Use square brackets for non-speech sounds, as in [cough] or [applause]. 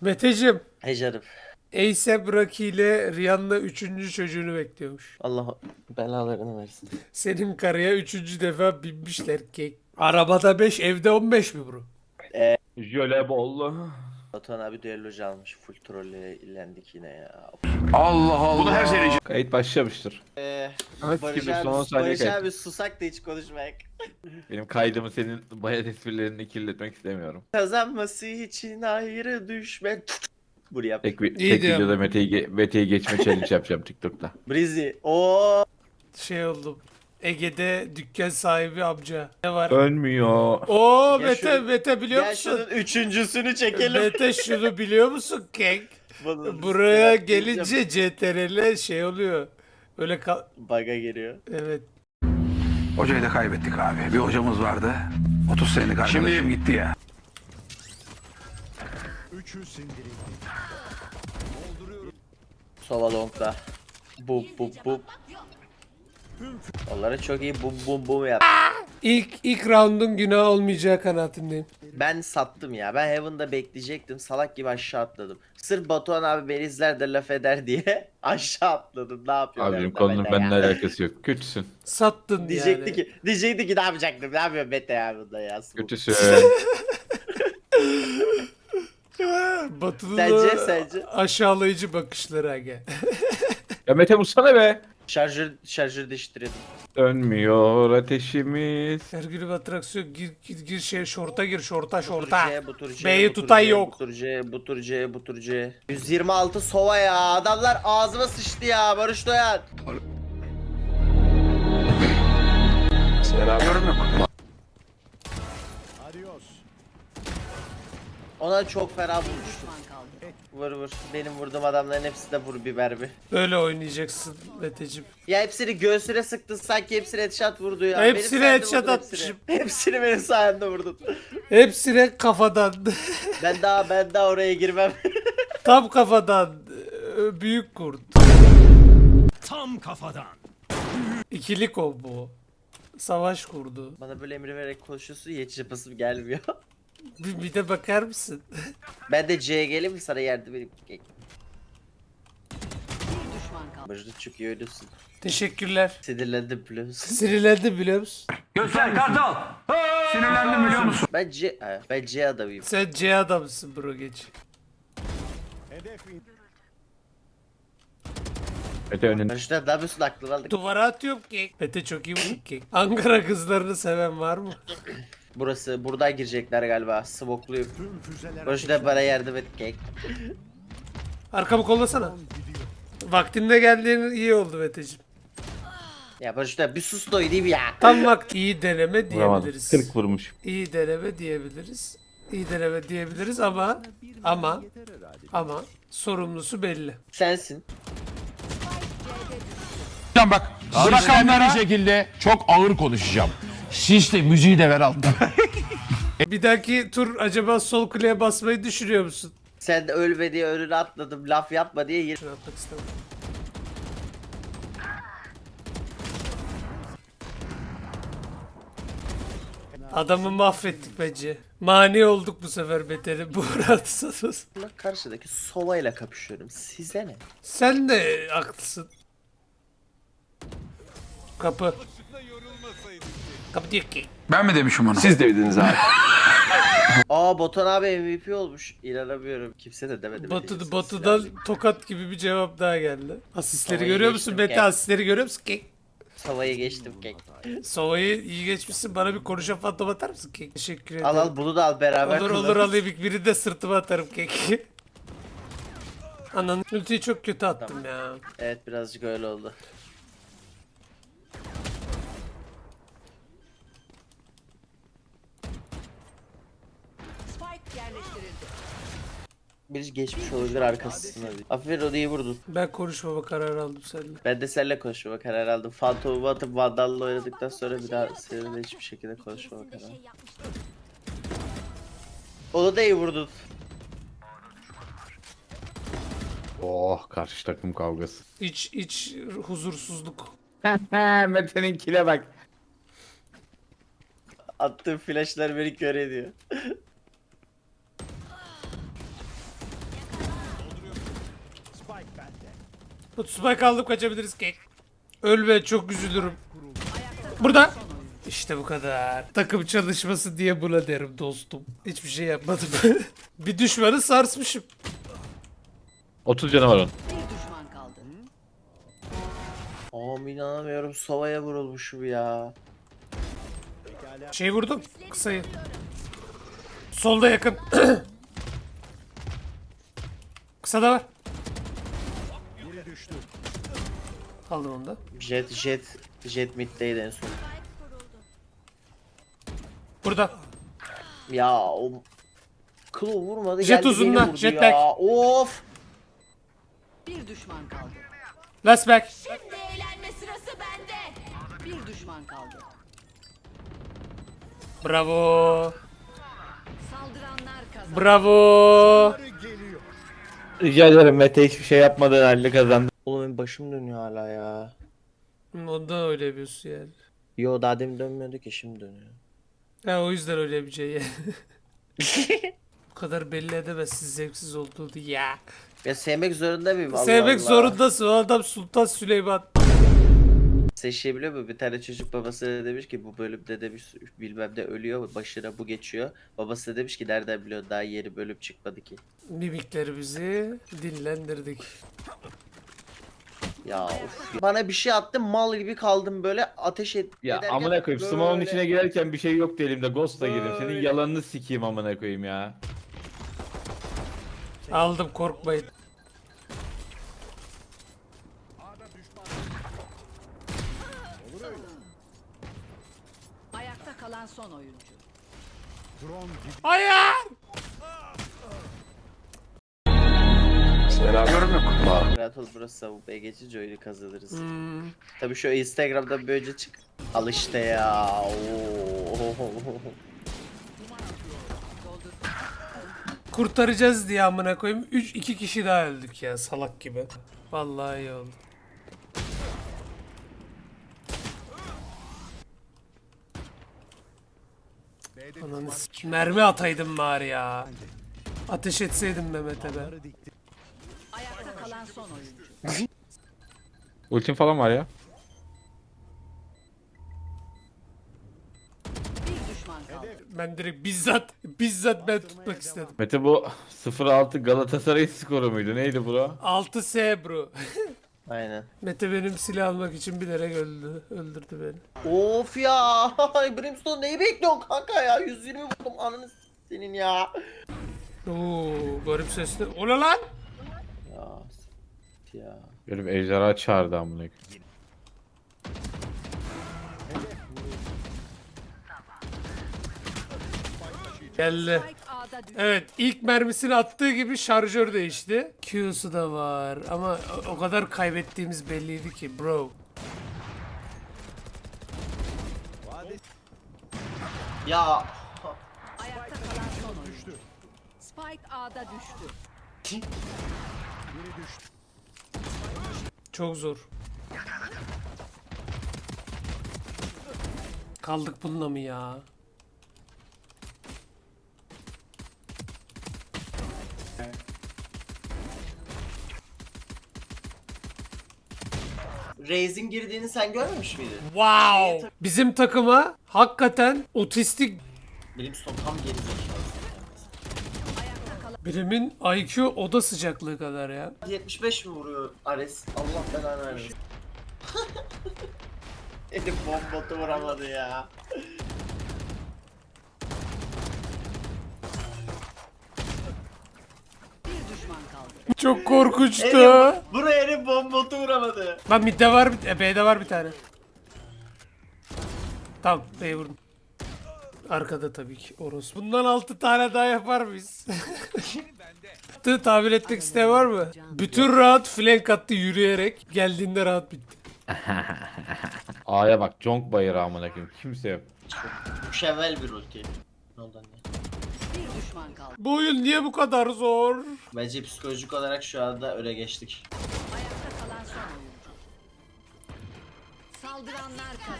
Meteciğim. Hey canım. A$AP Rocky ile Rihanna üçüncü çocuğunu bekliyormuş. Allah belalarını versin. Senin karıya üçüncü defa binmişler kek. Arabada 5, evde 15 mi bro? Jöle bol. Batuhan abi düellocu almış. Full trolle ilendik yine ya. Kayıt başlamıştır. Eee Evet Barış gibi son 10 abi, saniye Barış kayıt. abi susak da hiç konuşmayak. Benim kaydımı senin bayat esprilerini kirletmek istemiyorum. Kazanması için ayrı düşme. Buraya. Tek, bir, İyi tek diyorum. videoda Mete'yi, ge- Mete'yi geçme challenge yapacağım TikTok'ta. Brizi. Oo. Şey oldum. Ege'de dükkan sahibi amca. Ne var? Ölmüyor. Oo Gel Mete, şunu- Mete biliyor Gel musun? şunun üçüncüsünü çekelim. Mete şunu biliyor musun kek? [laughs] Bunun Buraya üstüne gelince CTRL şey oluyor. Öyle kal... Baga geliyor. Evet. Hocayı da kaybettik abi. Bir hocamız vardı. 30 senelik arkadaşım gitti ya. Sova longda. Bum bum bum. Onlara çok iyi bum bum bum yap. İlk ilk round'un günah olmayacağı kanaatindeyim. Ben sattım ya. Ben Heaven'da bekleyecektim. Salak gibi aşağı atladım. Sırf Batuhan abi beni izler de laf eder diye [laughs] aşağı atladım. Ne yapıyorum? Abim Heaven'da konunun benimle alakası yok. Kötüsün. Sattın Diyecekti yani. ki, diyecekti ki ne yapacaktım? Ne yapıyor Mete ya bunda ya? Kötüsün. [laughs] Batı'nın Sence, sence? aşağılayıcı bakışları aga. ya Mete vursana be. Şarjör, şarjör değiştiriyordum. Dönmüyor ateşimiz. Her gün atraksiyon gir gir gir şey şorta gir şorta Bu tur şorta. C, bu tur C, B'yi bu tur tutan C, yok. Bu tur C, bu tur C, bu tur C. 126 sova ya. Adamlar ağzıma sıçtı ya. Barış Doyan. Yorum yok. Ona çok fena vurmuştum. Vur vur. Benim vurduğum adamların hepsi de vur biber bir. Böyle oynayacaksın Meteciğim. Ya hepsini göğsüne sıktın sanki hepsine headshot vurdu ya. Hepsine sayemde headshot vurdun atmışım. Hepsini. hepsini benim sayemde vurdun. Hepsine kafadan. [laughs] ben daha ben daha oraya girmem. [laughs] Tam kafadan. Büyük kurt. Tam kafadan. İkili combo. Savaş kurdu. Bana böyle emir vererek konuşuyorsun ya hiç yapasım gelmiyor. Bir, bir de bakar mısın? Ben de C'ye geleyim mi sana yardım edeyim? Barış'ta çok iyi oynuyorsun. Teşekkürler. Sinirlendim biliyor musun? Sinirlendim biliyor musun? Göster kartal. Sinirlendim biliyor musun? Ben C, ha, ben C adamıyım. Sen C adamısın bro geç. Mete önünde. Barış'ta ne yapıyorsun aklını aldık. Duvara atıyorum kek. Mete çok iyi vurdu kek. Ankara kızlarını seven var mı? [laughs] Burası buradan girecekler galiba. Smokluyum. Barış'ta bana yardım et kek. Arkamı kollasana. Vaktinde geldiğin iyi oldu Meteciğim. Ya Barış'ta bir sus da oynayayım ya. Tam vakti iyi deneme Vuramadım. diyebiliriz. 40 vurmuş. İyi deneme diyebiliriz. İyi deneme diyebiliriz ama ama ama sorumlusu belli. Sensin. Hocam bak bırakanlara şekilde çok ağır konuşacağım. Siz de müziği de ver alttan. [laughs] Bir dahaki tur acaba sol kuleye basmayı düşünüyor musun? Sen de ölme diye önüne atladım. Laf yapma diye Şunu atmak istemem. Adamı mahvettik bence. Mani olduk bu sefer beteri. Bu [laughs] rahatsız. Lan Karşıdaki sovayla kapışıyorum. Size ne? Sen de haklısın. Kapı. Kapı diyor ki. Ben mi demişim onu? Siz de bildiniz abi. [laughs] Aa Botan abi MVP olmuş. İnanamıyorum. Kimse de demedi. Batı, batıdan tokat gibi bir cevap daha geldi. Asistleri Havayı görüyor musun? geçtim Mete ki. asistleri görüyor musun? Kek. Sovayı geçtim kek. Sova'yı iyi geçmişsin. Bana bir konuşan fantom atar mısın kek? Teşekkür ederim. Al al bunu da al beraber Olur olur kullanırız. alayım. Biri de sırtıma atarım kek. [laughs] Ananın ultiyi çok kötü attım ya. Evet birazcık öyle oldu. Spike yerleştirildi. Birisi geçmiş olabilir arkasına. Aferin onu iyi vurdun. Ben konuşmama karar aldım seninle. Ben de seninle konuşmama karar aldım. Phantom'u atıp Vandal'la oynadıktan sonra bir daha seninle hiçbir şekilde konuşmama karar aldım. Onu da iyi vurdun. Oh karşı takım kavgası. İç iç huzursuzluk. Mete'nin kile bak. Attığım flashlar beni kör ediyor. [laughs] Spike aldım kaçabiliriz kek. Ölme çok üzülürüm. Burada. İşte bu kadar. Takım çalışması diye buna derim dostum. Hiçbir şey yapmadım. [laughs] bir düşmanı sarsmışım. 30 canı var onun. Bir düşman kaldı. Oğlum inanamıyorum Sova'ya vurulmuşum ya. Şey vurdum. Kısayı. Solda yakın. [clears throat] Kısa da var. Aldım onu da. Jet jet jet middeydi en son. Burada. Ya o Klo vurmadı Jet geldi uzunla, beni vurdu jet ya. back. Of. Bir düşman kaldı. Last back. Eğlenme sırası bende. Bir düşman kaldı. Bravo. Saldıranlar kazandı. Bravo. Rica ederim Mete hiçbir şey yapmadan halde kazandı. Oğlum benim başım dönüyor hala ya. Ondan öyle yapıyorsun yani. Yo daha demin dönmüyordu ki şimdi dönüyor. Ha o yüzden öyle bir şey. [laughs] Bu kadar belli edemezsin zevksiz olduğunu ya. Ya sevmek zorunda mıyım Allah Sevmek Allah. zorundasın. O adam Sultan Süleyman. Seçebiliyor mu? Bir tane çocuk babasına demiş ki bu bölümde demiş bilmem ne ölüyor başına bu geçiyor. Babası da demiş ki nereden biliyor daha yeni bölüm çıkmadı ki. Mimiklerimizi dinlendirdik. Ya of. Bana bir şey attı mal gibi kaldım böyle ateş et. Ya ederken amına koyayım Smoke'un böyle- içine girerken bir şey yoktu elimde Ghost'la girdim. Senin Böyle. yalanını sikeyim amına koyayım ya. Aldım korkmayın. Ayakta kalan son oyuncu. Hayır. Yorum yok. Rahat ol burası bu be geçince oyunu kazanırız. Hmm. Tabii şu Instagram'dan böylece çık. Al işte ya. Oo. Kurtaracağız diye amına koyayım. 3 2 kişi daha öldük ya salak gibi. Vallahi iyi oldu. Ananı s- mermi ataydım bari ya. Ateş etseydim Mehmet'e be. Ayakta kalan son oyuncu. [laughs] Ultim falan var ya. Bir düşman kaldı. Ben direkt bizzat bizzat ben tutmak istedim. Mete bu 0-6 Galatasaray skoru muydu? Neydi bro? 6S bro. [laughs] Aynen. Mete benim silah almak için bilerek öldü. Öldürdü beni. Of ya. [laughs] Brimstone neyi bekliyorsun kanka ya? 120 vurdum ananı senin ya. Oo, garip sesli. O ne lan? Ya. Ya. Bir ejderha çağırdı amına koyayım. Geldi. Evet ilk mermisini attığı gibi şarjör değişti. Q'su da var ama o- o kadar kaybettiğimiz belliydi ki bro. Ya. Ayakta kalan son oyuncu. Spike A'da düştü. Çok zor. Kaldık bununla mı ya? Raze'in girdiğini sen görmemiş miydin? Wow! Bizim takıma hakikaten otistik Brimstone tam geri zekalı. birimin IQ oda sıcaklığı kadar ya. 75 mi vuruyor Ares? Allah belanı vermesin. [laughs] Elim bombotu vuramadı ya. Bir düşman kaldı. Çok korkunçtu. Elim, buraya elim bombotu vuramadı. Lan midde var bir, e, B'de var bir tane. Tamam B'ye vurdum. Arkada tabii ki Oros. Bundan 6 tane daha yapar mıyız? Tı tabir etmek isteyen var mı? Bütün rahat flank attı yürüyerek. Geldiğinde rahat bitti. A'ya bak Jonk bayrağı amına koyayım. Kimse yok. Mükemmel bir ulti. Ne oldu anne? Bir düşman kaldı. Bu oyun niye bu kadar zor? Bence psikolojik olarak şu anda öne geçtik. Ayakta kalan son oyuncu. Saldıranlar kazandı.